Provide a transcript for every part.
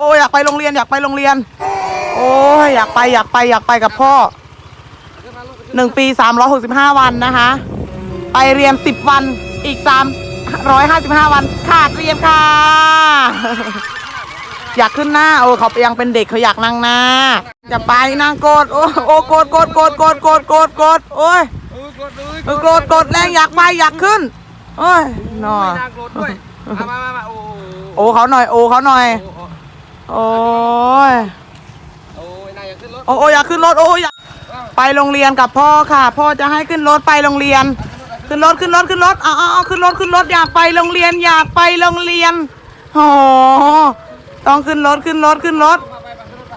โอ้ยอยากไปโรงเรียนอยากไปโรงเรียน โอ้ยอยากไปอยากไปอยากไปกับพ่อหนึ่งปีสามร้อยหกสิบห้าวันนะคะ ไปเรียนสิบวันอีกสามร้อยห้าสิบห้าวันขาดเรียนค่ะ อยากขึ้นหน้าโอ้เขายังเป็นเด็กเขาอยากนั่งหน้า จะไปนั่งโกดโอ้โอ้โกดโกดโกดโกดโกดโกดโกดโอ้ยเออกดเลยเออโกรธโกรธแรงอยากไปอยากขึ้น โอ้ยหนอไม่น่าโกรธด้วยมามามามาโอ้โอ้เขาหน่อยโอ้เขาหน่อยโอ้ โอ้ยโอ้ยนายอยากขึ้นรถโอ้โอ้อยากขึ้นรถโอ้อยากไปโรงเรียนกับพ่อค่ะ พ่อจะให้ขึ้นรถไปโรงเรียน ขึ้นรถขึ้นรถขึ้นรถเอาเอาเอาขึ้นรถขึ้นรถอยากไปโรงเรียนอยากไปโรงเรียนโอ้ต้องขึ้นรถขึ้นรถขึ้นรถ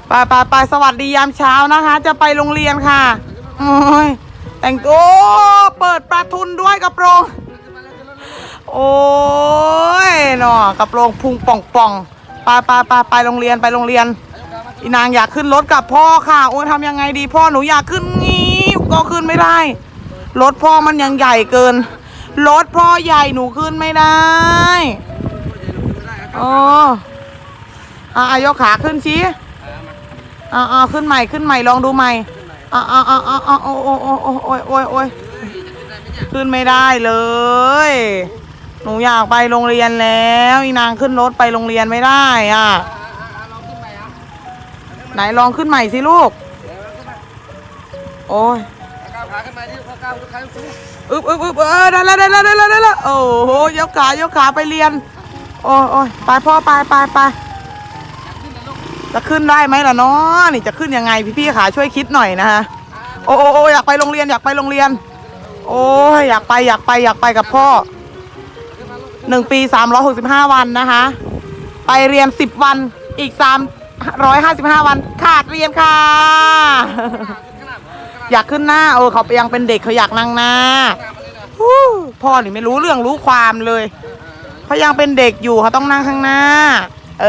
ไปไปไปสวัสดียามเช้านะคะ จะไปโรงเรียนค่ะโอ้ยแต่งตัวเปิดประทุนด้วยกระโปรง โอ้ยหนอกระโปรงพุงป่องป่องๆ ไปไปไปไปโรงเรียนไปโรงเรียน อีนางอยากขึ้นรถกับพ่อค่ะ โอ้ยทำยังไงดีพ่อหนูอยากขึ้นงี้ก็ขึ้นไม่ได้ รถพ่อมันยังใหญ่เกิน รถพ่อใหญ่หนูขึ้นไม่ได้โอ้อะอะยกขาขึ้นชี้อะอะขึ้นใหม่ขึ้นใหม่ลองดูใหม่อะอะอะอะอะโอ้โอ้โอ้โอ้โอ้ยโอ้ยโอ้ยขึ้นไม่ได้เลย หนูอยากไปโรงเรียนแล้วอีนางขึ้นรถไปโรงเรียนไม่ได้อะไหนลองขึ้นใหม่สิลูก โอ้ยอึบอึบอึบเออได้แล้วได้แล้วได้แล้วได้แล้วโอ้โหยกขายกขาไปเรียน โอ้ยโอ้ยไปพ่อไปไปไปจะขึ้นได้ไหมล่ะเนาะนี่จะขึ้นยังไงพี่พี่ๆขาช่วยคิดหน่อยนะคะโอ้โอ้โอ้อยากไปโรงเรียนอยากไปโรงเรียน โอ้ยอยากไปอยากไปอยากไปกับพ่อ หนึ่งปีสามร้อยหกสิบห้าวันนะคะ ไปเรียนสิบวันอีกสามร้อยห้าสิบห้าวันขาดเรียนค่ะ อยากขึ้นหน้าโอ้เขายังเป็นเด็กเขาอยากนั่งหน้าฮู้พ่อนี่ไม่รู้เรื่องรู้ความเลยเขายังเป็นเด็กอยู่เขาต้องนั่งข้างหน้า เอ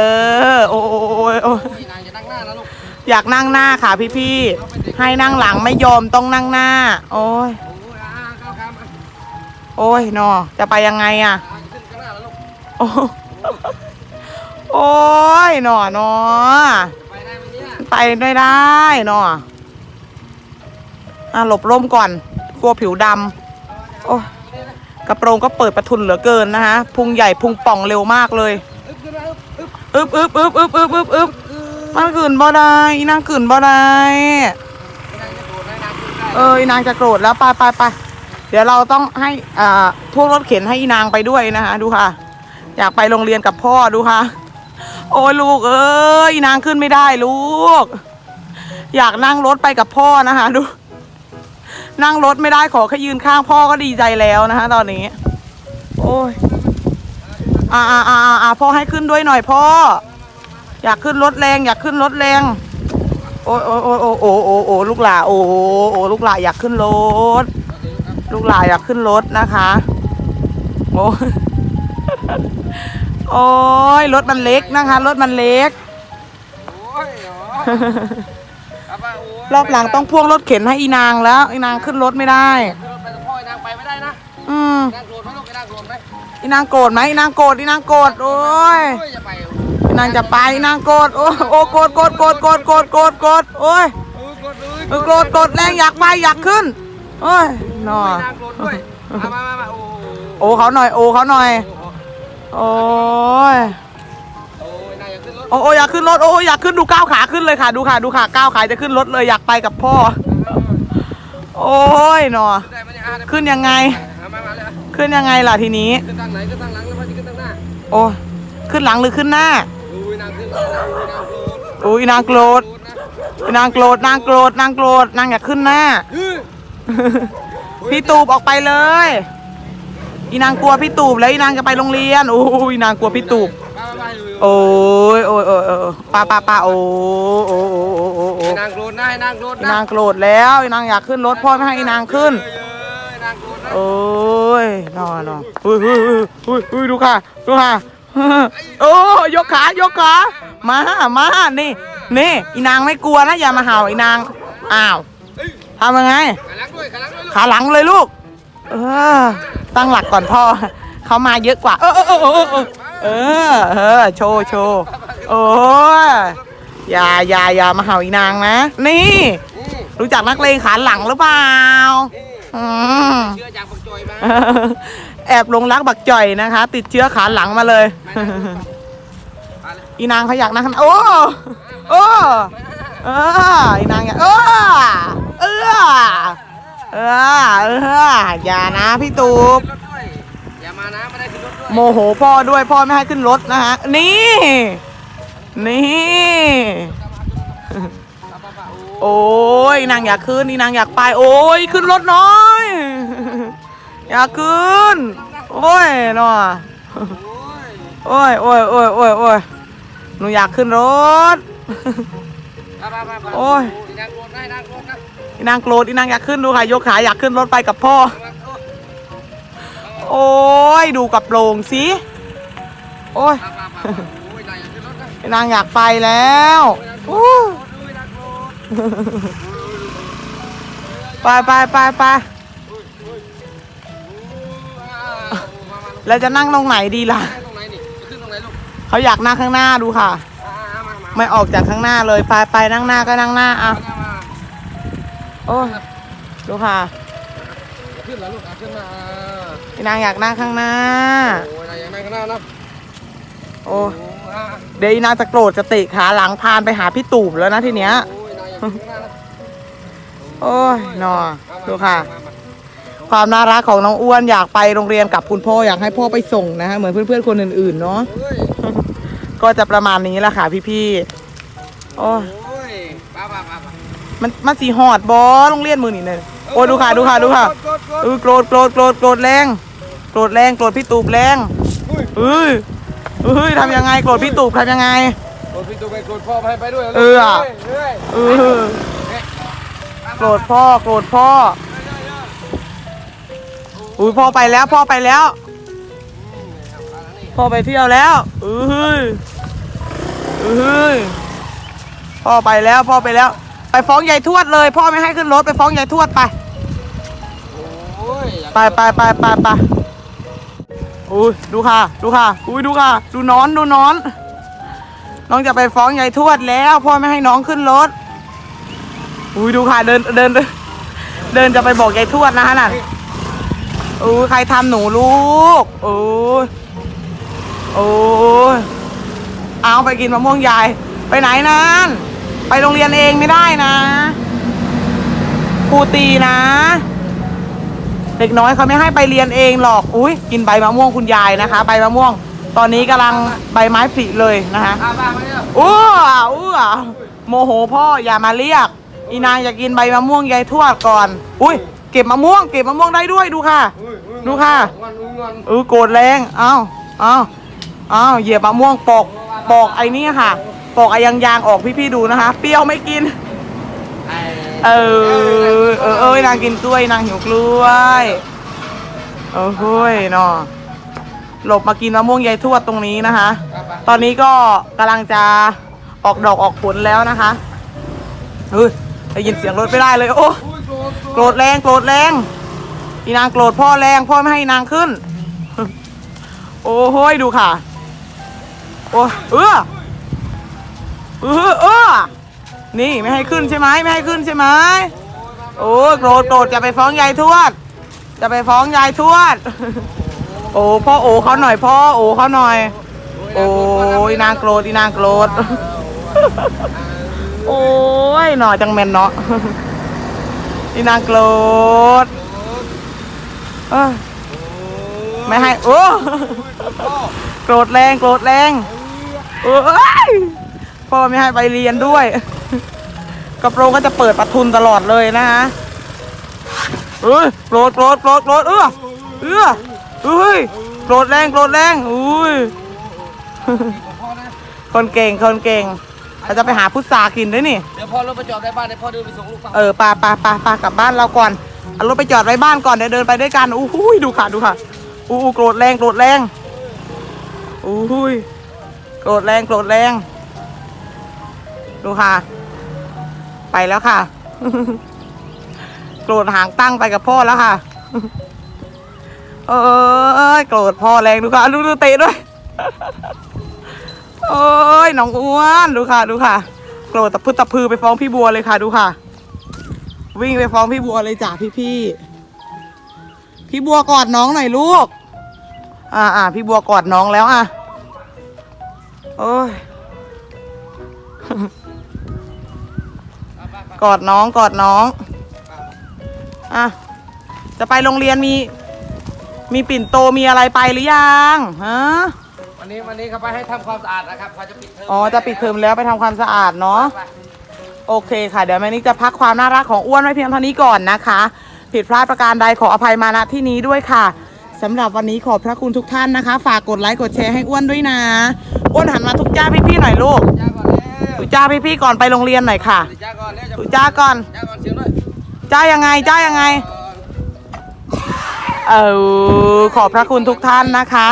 อ โอ้โอ้โอ้ยโอ้ยนี่นายจะนั่งหน้านะลูกอยากนั่งหน้าค่ะพี่พี่ๆให้นั่งหลังไม่ยอมต้องนั่งหน้า โอ้ย โอ้ยอ่าก้าวขามาโอ้ยนอจะไปยังไงอะ โอ้ยหนอหนอไปได้ไหมเนี่ยไปไม่ได้หนออะหลบร่มก่อน กลัวผิวดำโอ้กระโปรงก็เปิดประทุนเหลือเกินนะคะพุงใหญ่พุงป่องเร็วมากเลยอึบอึบอึบอึบอึบอึบอึบอึบอึบอึบมันขืนบ่ได้นางขืนบ่ได้เออนางจะโกรธแล้วไปไปไปเดี๋ยวเราต้องให้อ่าพวกรถเข็นให้นางไปด้วยนะคะดูค่ะ อยากไปโรงเรียนกับพ่อดูค่ะ โอ้ยลูกเอ้ยอีนางขึ้นไม่ได้ลูก อยากนั่งรถไปกับพ่อนะคะดู นั่งรถไม่ได้ขอแค่ยืนข้างพ่อก็ดีใจแล้วนะคะ ตอนนี้ โอ้ยอ่าอ่าอ่าอ่าพ่อให้ขึ้นด้วยหน่อยพ่อ อยากขึ้นรถแรง อยากขึ้นรถแรง โอ้ยโอ้ยโอ้ยโอ้ยโอ้ยโอ้ยโอ้ลูกหลาโอ้โหโอ้ลูกหลาอยากขึ้นรถ ลูกหลาอยากขึ้นรถนะคะ โอ้ย โอ้ยรถมันเล็กนะคะ รถมันเล็ก โอ้ยเหรอเอาไปโอ้ยรอบหลังต้องพ่วงรถเข็นให้อีนางแล้ว อีนางขึ้นรถไม่ได้ ขึ้นรถไปกับพ่อไอ้นางไปไม่ได้นะอืมนางโกรธไหมลูกไอ้นางโกรธไหมอีนางโกรธไหมอีนางโกรธอีนางโกรธโอ้ยโอ้ยอย่าไปอีนางจะไปอีนางโกรธโอ้ยโอ้โกรธโกรธโกรธโกรธโกรธโกรธโกรธโอ้ยเออกดเลยเออโกรธโกรธแรงอยากไปอยากขึ้นโอ้ยหนอไม่นางโกรธด้วยมามามามาโอ้โอ้เขาหน่อยโอ้เขาหน่อย โอ้โอ้ย โอ้ยนายอยากขึ้นรถโอ้โอ้อยากขึ้นรถโอ้อยากขึ้นดูก้าวขาขึ้นเลยค่ะ ดูค่ะดูค่ะก้าวขาจะขึ้นรถเลยอยากไปกับพ่อ โอ้ยหนอได้ไหมเนี่ยอะขึ้นยังไงมามามาเลยอะขึ้นยังไงล่ะทีนี้ขึ้นทางไหนขึ้นทางหลังแล้วพอจะขึ้นทางหน้าโอ้ยขึ้นหลังหรือขึ้นหน้าโอ้ยนางขึ้นโอ้ยนางโกรธอุ้ยนางโกรธนะนางโกรธนางโกรธนางโกรธนางอยากขึ้นหน้าเฮ้ยพี่ตูบออกไปเลย อีนางกลัวพี่ตูบแล้วอีนางจะไปโรงเรียนโอ้ยอีนางกลัวพี่ตูบมามามาอยู่โอ้ยโอ้ยโอ้ยโอ้ยป้าป้าป้าโอ้โอ้โอ้โอ้โอ้โอ้นางโกรธนะให้นางโกรธอีนะนางโกรธแล้วอีนางอยากขึ้นรถพ่อไม่ให้อีนางขึ้นเยอะๆนางโกรธนะโอ้ยนอนนอนอุ้ยอุ้ยอุ้ยอุ้ยดูค่ะ ดูค่ะ โอ้ยกขายกขา มา มา นี่ นี่ อีนางไม่กลัวนะ อย่ามาเห่าอีนาง อ้าวทำยังไง ขาหลังด้วยขาหลังด้วยลูก ขาหลังเลยลูก เออ ตั้งหลักก่อนพ่อ เขามาเยอะกว่า เออเออเออเออเออเออโชว์โชว์โอ้ยอย่าอย่าอย่ามาเห่าอีนางนะ นี่ รู้จักนักเลงขาหลังหรือเปล่าอืมเชื่อจากปักจอยมาแอบลงรักบักจ่อยนะคะ ติดเชื้อขาหลังมาเลยมาเลยมาเลย อีนางเขาอยากนั่งข้างหน้าโอ้โอ้เอออีนางอยากเออเออ เออเอออย่านะพี่ตูบขึ้นรถด้วยอย่ามานะไม่ได้ขึ้นรถด้วยโมโหพ่อด้วยพ่อไม่ให้ขึ้นรถนะฮะนี่ นี่ป้าป้าป้าโอ้โอ้ยนางอยากขึ้นนี่นางอยากไป โอ้ยขึ้นรถหน้อย อยากขึ้น โอ้ยเนาะโอ้ยโอ้ยโอ้ยโอ้ยโอ้ยโอ้ยหนูอยากขึ้นรถป้าป้าป้าป้าโอ้ยนางโกรธได้นางโกรธนะอี นางโกรธอีนางอยากขึ้นดูค่ะยกขาอยากขึ้นรถไปกับพ่อ โอ้ยดูกับโปร่งสิโอ้ยป้าป้าป้าป้าโอ้ยนายอยากขึ้นรถนะอีนางอยากไปแล้วไปไปไปไปอ่ามามาแล้วจะนั่งตรงไหนดีล่ะเขาอยากนั่งข้างหน้าดูค่ะ ไม่ออกจากข้างหน้าเลยไปไปนั่งหน้าก็นั่งหน้าอะ โอ้ยดูค่ะขึ้นแล้วลูกอะขึ้นมาอีนางอยากนั่งข้างหน้า โอ้ยนายอยากนั่งข้างหน้าเนาะโอ้โอ้อ่าเดี๋ยวอีนางจะโกรธจะเตะขาหลังพานไปหาพี่ตูบแล้วนะทีเนี้ยโอ้ยนายอยากขึ้นข้างหน้านะโอ้ยนอมามาดูค่ะมามาความน่ารักของน้องอ้วนอยากไปโรงเรียนกับคุณพ่ออยากให้พ่อไปส่งนะฮะเหมือนเพื่อนๆคนอื่นๆเนาะโอ้ยก็จะประมาณนี้แหละค่ะพี่ๆโอ้ย โอ้ยป้าป้าป้าป้า มันมันสีหอดบอโรงเรียนมือนี่เลยโอ้ยดูค่ะดูค่ะดูค่ะกดกดเออโกรธโกรธโกรธโกรธแรงโกรธแรงโกรธพี่ตูบแรงอุ้ยเอ้ยเอ้ยทำยังไงโกรธพี่ตูบทำยังไงกดพี่ตูไปกดพ่อให้ไปด้วยเออเฮ้ยเออโกรธพ่อโกรธพ่ออุ้ยพ่อไปแล้วพ่อไปแล้วพ่อไปเที่ยวแล้วเอ้ยเอ้ยพ่อไปแล้วพ่อไปแล้ว ไปฟ้องยายทวดเลย พ่อไม่ให้ขึ้นรถไปฟ้องยายทวดไป โอ้ยไปไปไปไปไปอุ้ยดูค่ะ ดูค่ะ อุ้ยดูค่ะ ดูนอนดูนอน น้องจะไปฟ้องยายทวดแล้วพ่อไม่ให้น้องขึ้นรถ อุ้ยดูค่ะเดินเดิน เดินเดินจะไปบอกยายทวดนะฮะน่ะอุ้ยใครทำหนูลูกโอ้ยโอ้ยเอาไปกินมะม่วงยายไปไหนนั่น ไปโรงเรียนเองไม่ได้นะครูตีนะ เด็กน้อยเขาไม่ให้ไปเรียนเองหรอก อุ้ยกินใบมะม่วงคุณยายนะคะ ใบมะม่วง ตอนนี้กำลังใบไม้ผลิเลยนะคะป้าป้อ้วอ้วโมโหพ่ออย่ามาเรียก อีนางอยากกินใบมะม่วงยายทวดก่อน อุ้ยเก็บมะม่วงเก็บมะม่วงได้ด้วยดูค่ะ ดูค่ะอนอุ้ยงอนเออโกรธแรง เอ้าเอ้าเอ้าเหยียบมะม่วงปอกปอกไอ้นี่ค่ะ ปอกไอ้ยางยางๆออกพี่ๆดูนะคะ เปรี้ยวไม่กินไอ้เออ เออเอ้ยนางกินกล้วยนางหิวกล้วยเออเฮ้ยเนาะหลบมากินมะม่วงยายทวดตรงนี้นะคะป้าป้าตอนนี้ก็กำลังจะออกดอกออกผลแล้วนะคะเฮ้ยได้ยินเสียงรถไม่ได้เลย โอ้อุ้ยโกรธโกรธแรงโกรธแรงอีนางโกรธพ่อแรงพ่อไม่ให้นางขึ้น โอ้โหยดูค่ะ โอ้เออ เออเออนี่ไม่ให้ขึ้นใช่ไหมไม่ให้ขึ้นใช่ไหมโอ้โกรธโกรธจะไปฟ้องยายทวด จะไปฟ้องยายทวด โอ้พ่อโอ้เขาหน่อยพ่อโอ้เขาหน่อย โอ้ยนางโกรธอีนางโกรธโอ้ยหน่อจังเมนเนาะอีนางโกรธไม่ให้โอ้โกรธแรงโกรธแรงโอ้ย พ่อไม่ให้ไปเรียนด้วย กระโปรงก็จะเปิดประทุนตลอดเลยนะฮะเอ้ยโกรธโกรธโกรธโกรธเออเออเอ้ยโกรธแรงโกรธแรงอุ้ยพ่อนะคนเก่งคนเก่งเราจะไปหาพุทรากินด้วยนี่ เดี๋ยวพ่อรถไปจอดในบ้านเดี๋ยวพ่อเดินไปส่งลูกป้าเออปาปาปาปากลับบ้านเราก่อนเอารถไปจอดไว้บ้านก่อนเดี๋ยวเดินไปด้วยกันอู้หูยดูค่ะดูค่ะอู้หูโกรธแรงโกรธแรงอู้หูยโกรธแรงโกรธแรง ดูค่ะ ไปแล้วค่ะ โกรธหางตั้งไปกับพ่อแล้วค่ะ เออโกรธพ่อแรงดูค่ะ ดูดูเตะด้วยโอ้ยน้องอ้วนดูค่ะ ดูค่ะ โกรธตะพึดตะพือไปฟ้องพี่บัวเลยค่ะดูค่ะ วิ่งไปฟ้องพี่บัวเลยจ้ะพี่พี่พี่บัวกอดน้องหน่อยลูก อ่าอ่าพี่บัวกอดน้องแล้วอะโอ้ย กอดน้องกอดน้อง อะ จะไปโรงเรียนมี มีปิ่นโตมีอะไรไปหรือยังฮะวันนี้วันนี้เขาไปให้ทำความสะอาดนะครับเขาจะปิดเทอมอ๋อจะปิดเทอมแล้วไปทำความสะอาดเนาะ ไปโอเคค่ะ เดี๋ยวแม่นิกจะพักความน่ารักของอ้วนไว้เพียงเท่านี้ก่อนนะคะ ผิดพลาดประการใดขออภัยมาณที่นี้ด้วยค่ะสำหรับวันนี้ขอบพระคุณทุกท่านนะคะ ฝากกดไลค์กดแชร์ให้อ้วนด้วยนะอ้วนหันมาทุกจ้าพี่ๆหน่อยลูกจ้าก่อนเร็วทุกจ้าพี่ๆก่อนไปโรงเรียนหน่อยค่ะ จ้า ก่อนเร็วทุกจ้าก่อน จ้าก่อนเสียงด้วยจ้ายังไง จ้ายังไง เออขอบพระคุณทุกท่านนะคะ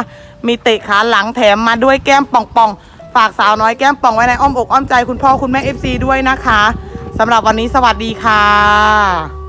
มีเตะขาหลังแถมมาด้วยแก้มป่องป่องๆฝากสาวน้อยแก้มป่องไว้ในอ้อมอกอ้อมใจคุณพ่อคุณแม่เอฟซีด้วยนะคะสำหรับวันนี้สวัสดีค่ะ